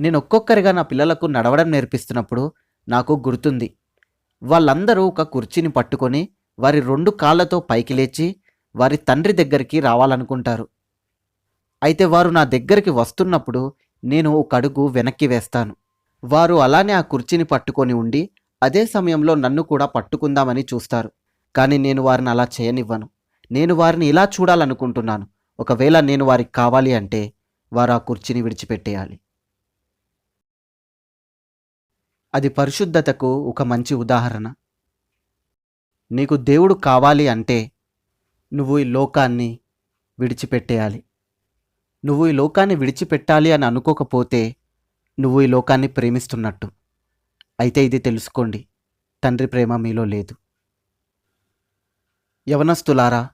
నేను ఒక్కొక్కరిగా నా పిల్లలకు నడవడం నేర్పిస్తున్నప్పుడు నాకు గుర్తుంది. వాళ్ళందరూ ఒక కుర్చీని పట్టుకొని వారి రెండు కాళ్ళతో పైకి లేచి వారి తండ్రి దగ్గరికి రావాలనుకుంటారు. అయితే వారు నా దగ్గరికి వస్తున్నప్పుడు నేను ఒక అడుగు వెనక్కి వేస్తాను. వారు అలానే ఆ కుర్చీని పట్టుకొని ఉండి అదే సమయంలో నన్ను కూడా పట్టుకుందామని చూస్తారు. కానీ నేను వారిని అలా చేయనివ్వను. నేను వారిని ఇలా చూడాలనుకుంటున్నాను. ఒకవేళ నేను వారికి కావాలి అంటే వారు ఆ కుర్చీని విడిచిపెట్టేయాలి. అది పరిశుద్ధతకు ఒక మంచి ఉదాహరణ. నీకు దేవుడు కావాలి అంటే నువ్వు ఈ లోకాన్ని విడిచిపెట్టేయాలి. నువ్వు ఈ లోకాన్ని విడిచిపెట్టాలి అని అనుకోకపోతే నువ్వు ఈ లోకాన్ని ప్రేమిస్తున్నట్టు. అయితే ఇది తెలుసుకోండి తండ్రి ప్రేమ మీలో లేదు. యవనస్తులారా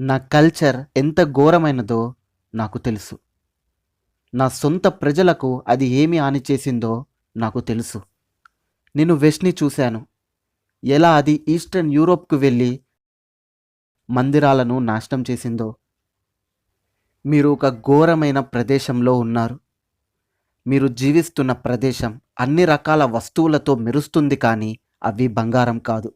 నా కల్చర్ ఎంత ఘోరమైనదో నాకు తెలుసు. నా సొంత ప్రజలకు అది ఏమి హాని చేసిందో నాకు తెలుసు. నేను వెస్ట్ని చూశాను. ఎలా అది ఈస్టర్న్ యూరోప్కు వెళ్ళి మందిరాలను నాశనం చేసిందో. మీరు ఒక ఘోరమైన ప్రదేశంలో ఉన్నారు. మీరు జీవిస్తున్న ప్రదేశం అన్ని రకాల వస్తువులతో మెరుస్తుంది కానీ అవి బంగారం కాదు.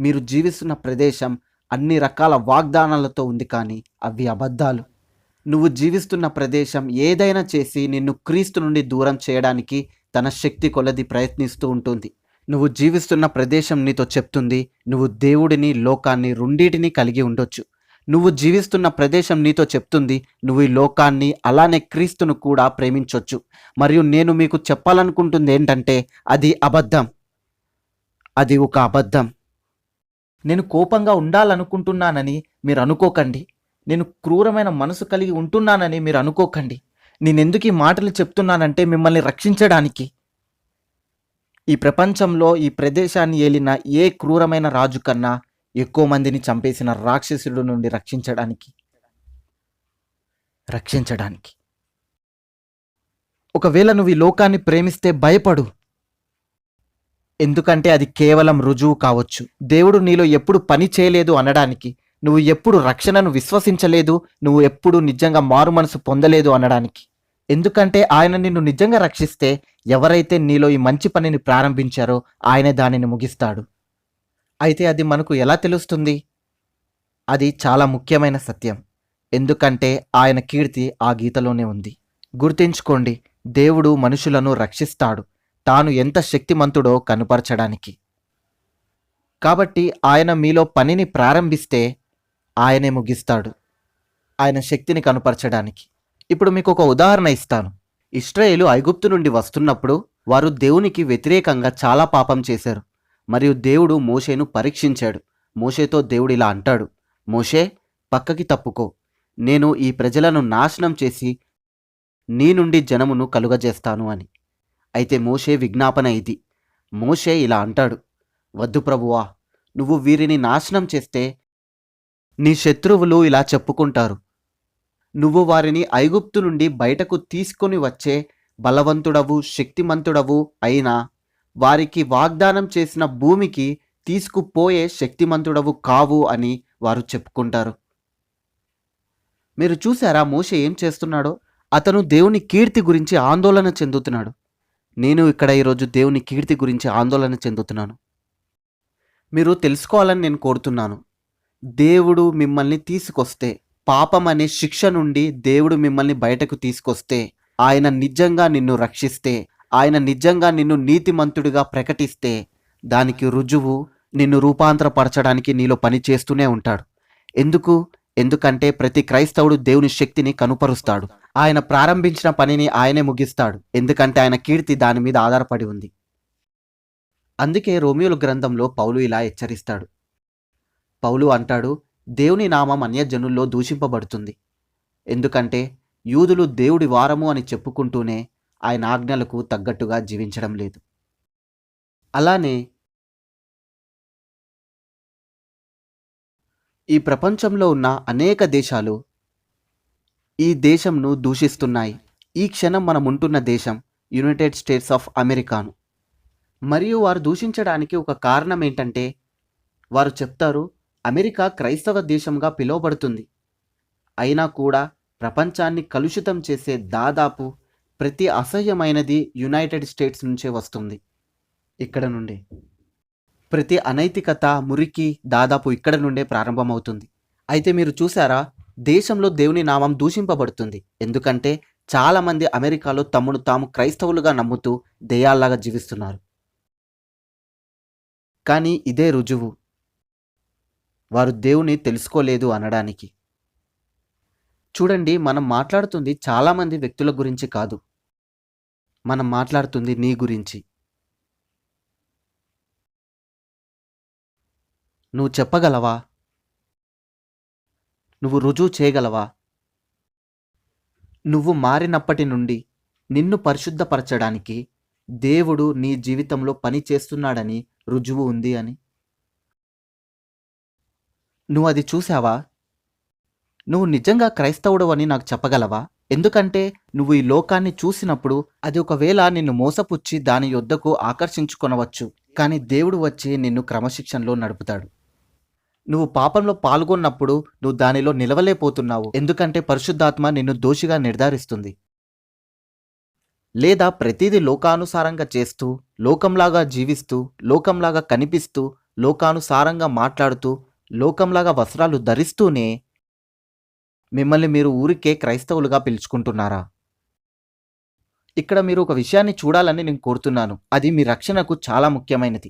మీరు జీవిస్తున్న ప్రదేశం అన్ని రకాల వాగ్దానాలతో ఉంది కానీ అవి అబద్ధాలు. నువ్వు జీవిస్తున్న ప్రదేశం ఏదైనా చేసి నిన్ను క్రీస్తు నుండి దూరం చేయడానికి తన శక్తి కొలది ప్రయత్నిస్తూ ఉంటుంది. నువ్వు జీవిస్తున్న ప్రదేశం నీతో చెప్తుంది నువ్వు దేవుడిని లోకాన్ని రెండింటినీ కలిగి ఉండొచ్చు. నువ్వు జీవిస్తున్న ప్రదేశం నీతో చెప్తుంది నువ్వు ఈ లోకాన్ని అలానే క్రీస్తును కూడా ప్రేమించొచ్చు. మరియు నేను మీకు చెప్పాలనుకుంటుంది ఏంటంటే అది అబద్ధం. అది ఒక అబద్ధం. నేను కోపంగా ఉండాలనుకుంటున్నానని మీరు అనుకోకండి. నేను క్రూరమైన మనసు కలిగి ఉంటున్నానని మీరు అనుకోకండి. నేనెందుకు ఈ మాటలు చెప్తున్నానంటే మిమ్మల్ని రక్షించడానికి. ఈ ప్రపంచంలో ఈ ప్రదేశాన్ని ఏలిన ఏ క్రూరమైన రాజు కన్నా ఎక్కువ మందిని చంపేసిన రాక్షసుడు నుండి రక్షించడానికి. రక్షించడానికి. ఒకవేళ నువ్వు ఈ లోకాన్ని ప్రేమిస్తే భయపడు. ఎందుకంటే అది కేవలం రుజువు కావచ్చు. దేవుడు నీలో ఎప్పుడు పని చేయలేదు అనడానికి నువ్వు ఎప్పుడు రక్షణను విశ్వసించలేదు నువ్వు ఎప్పుడు నిజంగా మారు మనసు పొందలేదు అనడానికి. ఎందుకంటే ఆయన నిన్ను నిజంగా రక్షిస్తే ఎవరైతే నీలో ఈ మంచి పనిని ప్రారంభించారో ఆయనే దానిని ముగిస్తాడు. అయితే అది మనకు ఎలా తెలుస్తుంది? అది చాలా ముఖ్యమైన సత్యం. ఎందుకంటే ఆయన కీర్తి ఆ గీతలోనే ఉంది. గుర్తించుకోండి దేవుడు మనుషులను రక్షిస్తాడు. తాను ఎంత శక్తిమంతుడో కనుపరచడానికి. కాబట్టి ఆయన మీలో పనిని ప్రారంభిస్తే ఆయనే ముగిస్తాడు. ఆయన శక్తిని కనుపరచడానికి. ఇప్పుడు మీకు ఒక ఉదాహరణ ఇస్తాను. ఇస్రాయేలు ఐగుప్తు నుండి వస్తున్నప్పుడు వారు దేవునికి వ్యతిరేకంగా చాలా పాపం చేశారు. మరియు దేవుడు మోషేను పరీక్షించాడు. మోషేతో దేవుడు ఇలా అంటాడు. మోషే పక్కకి తప్పుకో. నేను ఈ ప్రజలను నాశనం చేసి నీ నుండి జనమును కలుగజేస్తాను అని. అయితే మోషే విజ్ఞాపన ఇది. మోషే ఇలా అంటాడు. వద్దు ప్రభువా. నువ్వు వీరిని నాశనం చేస్తే నీ శత్రువులు ఇలా చెప్పుకుంటారు. నువ్వు వారిని ఐగుప్తు నుండి బయటకు తీసుకొని వచ్చే బలవంతుడవు శక్తిమంతుడవు అయినా వారికి వాగ్దానం చేసిన భూమికి తీసుకుపోయే శక్తిమంతుడవు కావు అని వారు చెప్పుకుంటారు. మీరు చూసారా మోష ఏం చేస్తున్నాడో? అతను దేవుని కీర్తి గురించి ఆందోళన చెందుతున్నాడు. నేను ఇక్కడ ఈరోజు దేవుని కీర్తి గురించి ఆందోళన చెందుతున్నాను. మీరు తెలుసుకోవాలని నేను కోరుతున్నాను. దేవుడు మిమ్మల్ని తీసుకొస్తే పాపం అనే శిక్ష నుండి దేవుడు మిమ్మల్ని బయటకు తీసుకొస్తే ఆయన నిజంగా నిన్ను రక్షిస్తే ఆయన నిజంగా నిన్ను నీతిమంతుడిగా ప్రకటిస్తే దానికి రుజువు నిన్ను రూపాంతరపరచడానికి నీలో పని చేస్తూనే ఉంటాడు. ఎందుకు? ఎందుకంటే ప్రతి క్రైస్తవుడు దేవుని శక్తిని కనుపరుస్తాడు. ఆయన ప్రారంభించిన పనిని ఆయనే ముగిస్తాడు. ఎందుకంటే ఆయన కీర్తి దాని మీద ఆధారపడి ఉంది. అందుకే రోమియోల గ్రంథంలో పౌలు ఇలా హెచ్చరిస్తాడు. పౌలు అంటాడు దేవుని నామం అన్యజనుల్లో దూషింపబడుతుంది. ఎందుకంటే యూదులు దేవుడి వారము అని చెప్పుకుంటూనే ఆయన ఆజ్ఞలకు తగ్గట్టుగా జీవించడం లేదు. అలానే ఈ ప్రపంచంలో ఉన్న అనేక దేశాలు ఈ దేశంను దూషిస్తున్నాయి. ఈ క్షణం మనం ఉంటున్న దేశం యునైటెడ్ స్టేట్స్ ఆఫ్ అమెరికాను. మరియు వారు దూషించడానికి ఒక కారణం ఏంటంటే వారు చెప్తారు అమెరికా క్రైస్తవ దేశంగా పిలువబడుతుంది. అయినా కూడా ప్రపంచాన్ని కలుషితం చేసే దాదాపు ప్రతి అసహ్యమైనది యునైటెడ్ స్టేట్స్ నుంచే వస్తుంది. ఇక్కడ నుండి. ప్రతి అనైతికత మురికి దాదాపు ఇక్కడ నుండే ప్రారంభమవుతుంది. అయితే మీరు చూసారా దేశంలో దేవుని నామం దూషింపబడుతుంది. ఎందుకంటే చాలామంది అమెరికాలో తమను తాము క్రైస్తవులుగా నమ్ముతూ దెయ్యాల్లాగా జీవిస్తున్నారు. కానీ ఇదే రుజువు. వారు దేవుని తెలుసుకోలేదు అనడానికి. చూడండి మనం మాట్లాడుతుంది చాలామంది వ్యక్తుల గురించి కాదు. మనం మాట్లాడుతుంది నీ గురించి. నువ్వు చెప్పగలవా? నువ్వు రుజువు చేయగలవా? నువ్వు మారినప్పటి నుండి నిన్ను పరిశుద్ధపరచడానికి దేవుడు నీ జీవితంలో పని చేస్తున్నాడని రుజువు ఉంది అని. నువ్వు అది చూసావా నువ్వు నిజంగా క్రైస్తవుడు అని నాకు చెప్పగలవా? ఎందుకంటే నువ్వు ఈ లోకాన్ని చూసినప్పుడు అది ఒకవేళ నిన్ను మోసపుచ్చి దాని యొద్దకు ఆకర్షించుకొనవచ్చు. కానీ దేవుడు వచ్చి నిన్ను క్రమశిక్షణలో నడుపుతాడు. నువ్వు పాపంలో పాల్గొన్నప్పుడు నువ్వు దానిలో నిలవలేపోతున్నావు ఎందుకంటే పరిశుద్ధాత్మ నిన్ను దోషిగా నిర్ధారిస్తుంది. లేదా ప్రతిదీ లోకానుసారంగా చేస్తూ లోకంలాగా జీవిస్తూ లోకంలాగా కనిపిస్తూ లోకానుసారంగా మాట్లాడుతూ లోకంలాగా వస్త్రాలు ధరిస్తూనే మిమ్మల్ని మీరు ఊరికే క్రైస్తవులుగా పిలుచుకుంటున్నారా? ఇక్కడ మీరు ఒక విషయాన్ని చూడాలని నేను కోరుతున్నాను. అది మీ రక్షణకు చాలా ముఖ్యమైనది.